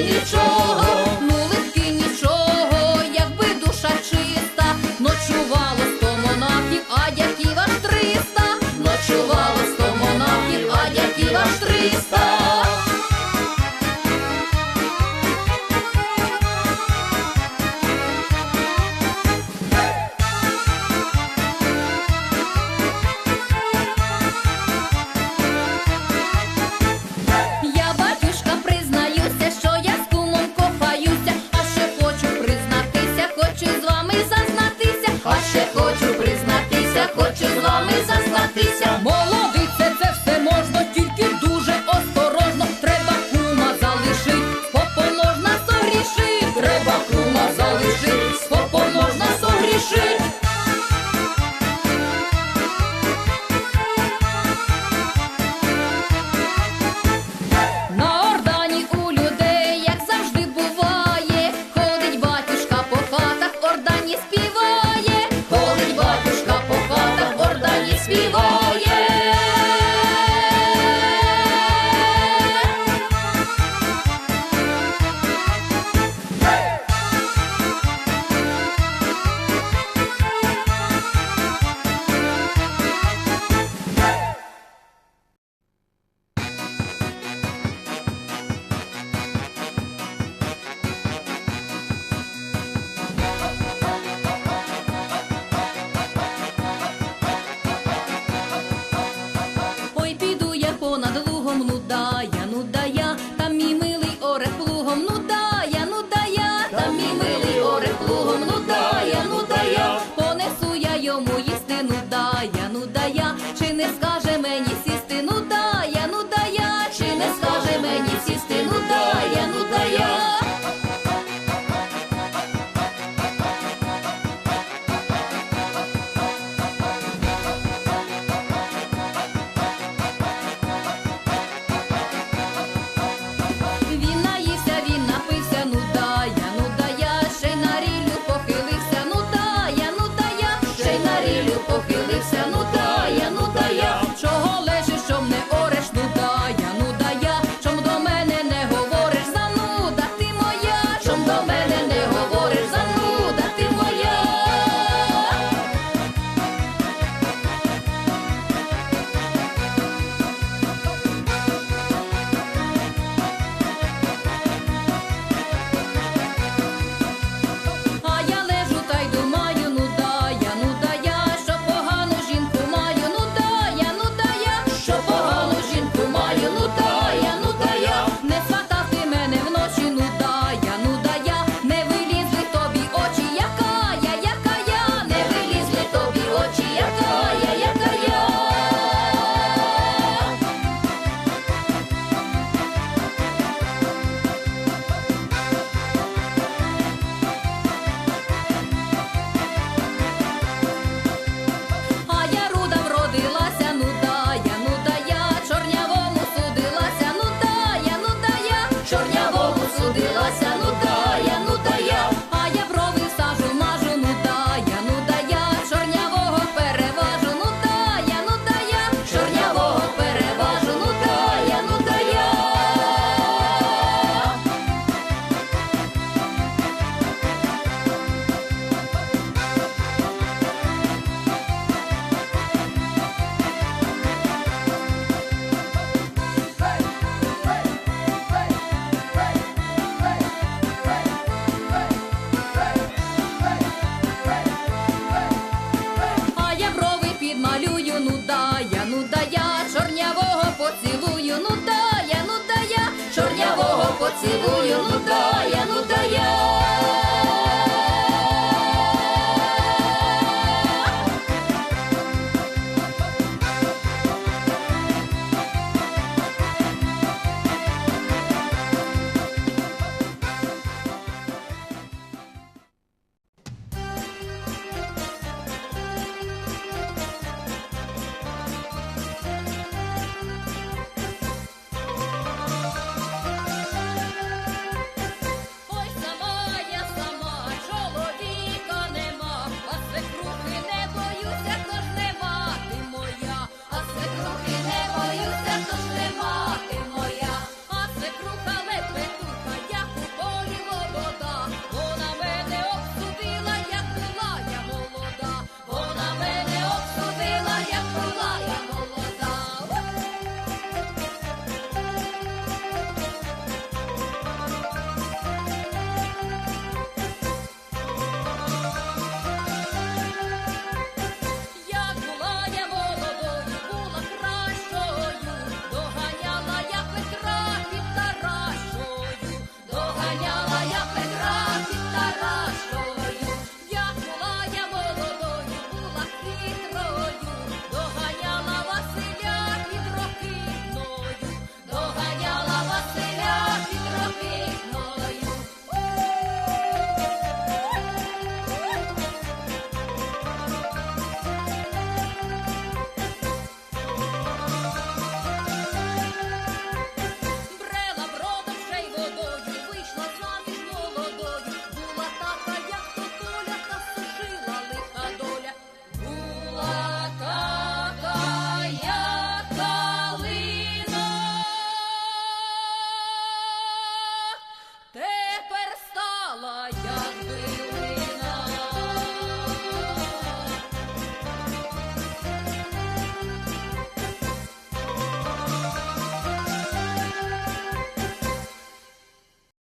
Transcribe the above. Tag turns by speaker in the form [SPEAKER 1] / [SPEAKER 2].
[SPEAKER 1] 宇宙 йому їсти, ну да я, ну да я, чи не скаже. Chorña поцілую, ну та я, ну та я, чорнявого поцілую, ну та.